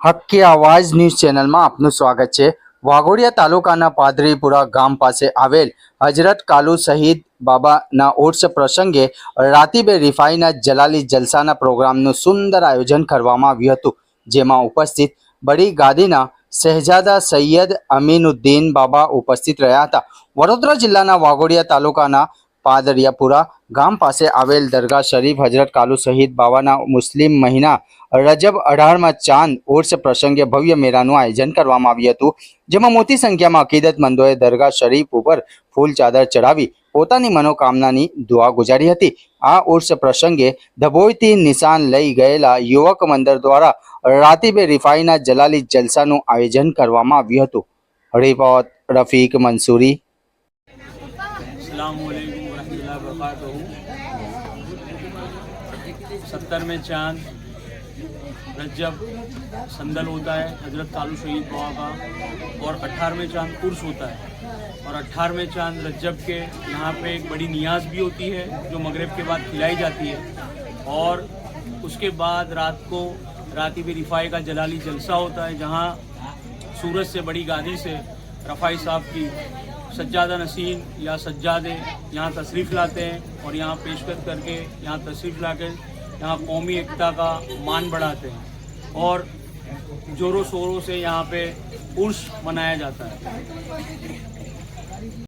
હક્કી આવાજ ન્યૂઝ ચેનલમાં આપનું સ્વાગત છે. વાઘોડિયા તાલુકાના પાદરીપુરા ગામ પાસે આવેલ હજરત કાલુ શહીદ બાબાના ઉર્સ પ્રસંગે રાતીબે રિફાઈના જલાલી જલસાના પ્રોગ્રામનું સુંદર આયોજન કરવામાં આવ્યું હતું, જેમાં ઉપસ્થિત બડી ગાદીના શહેજાદા સૈયદ અમીનુદ્દીન બાબા ઉપસ્થિત રહ્યા હતા. વડોદરા જિલ્લાના વાઘોડિયા તાલુકાના પાદરિયાપુરા ગામ પાસે આવેલ દરગાહ શરીફ હજરત કાલુ શહીદ બાવાના મુસ્લિમ મહિના રજબ અઢારમાં ચાંદ ઉર્સ પ્રસંગે ભવ્ય મેળાનું આયોજન કરવામાં આવ્યું હતું, જેમાં મોટી સંખ્યામાં અકીદતમંદોએ દરગાહ શરીફ ઉપર ફૂલ ચાદર ચડાવી પોતાની મનોકામનાની દુઆ ગુજારી હતી. આ ઉર્સ પ્રસંગે ધબોઈથી નિશાન લઈ ગયેલા યુવક મંદર દ્વારા રાતીબે રિફાઈના જલાલી જલસાનું આયોજન કરવામાં આવ્યું હતું. રિપોર્ટ રફીક મંસૂરી. सत्तर में चाँद रजब संदल होता है, हज़रत कालू शहीद बाबा का और अठारहवें चाँद उर्स होता है। और अठारहवें चाँद रजब के यहाँ पे एक बड़ी नियाज भी होती है, जो मगरब के बाद खिलाई जाती है। और उसके बाद रात को, राती भी रिफाई का जलाली जलसा होता है, जहाँ सूरज से, बड़ी गादी से रफ़ाई साहब की सज्जादा नसीन या सज्जादे यहाँ तशरीफ़ लाते हैं और यहाँ पेशकश करके यहाँ तशरीफ़ ला कर यहाँ कौमी एकता का मान बढ़ाते हैं और ज़ोरों शोरों से यहाँ पे उर्स मनाया जाता है।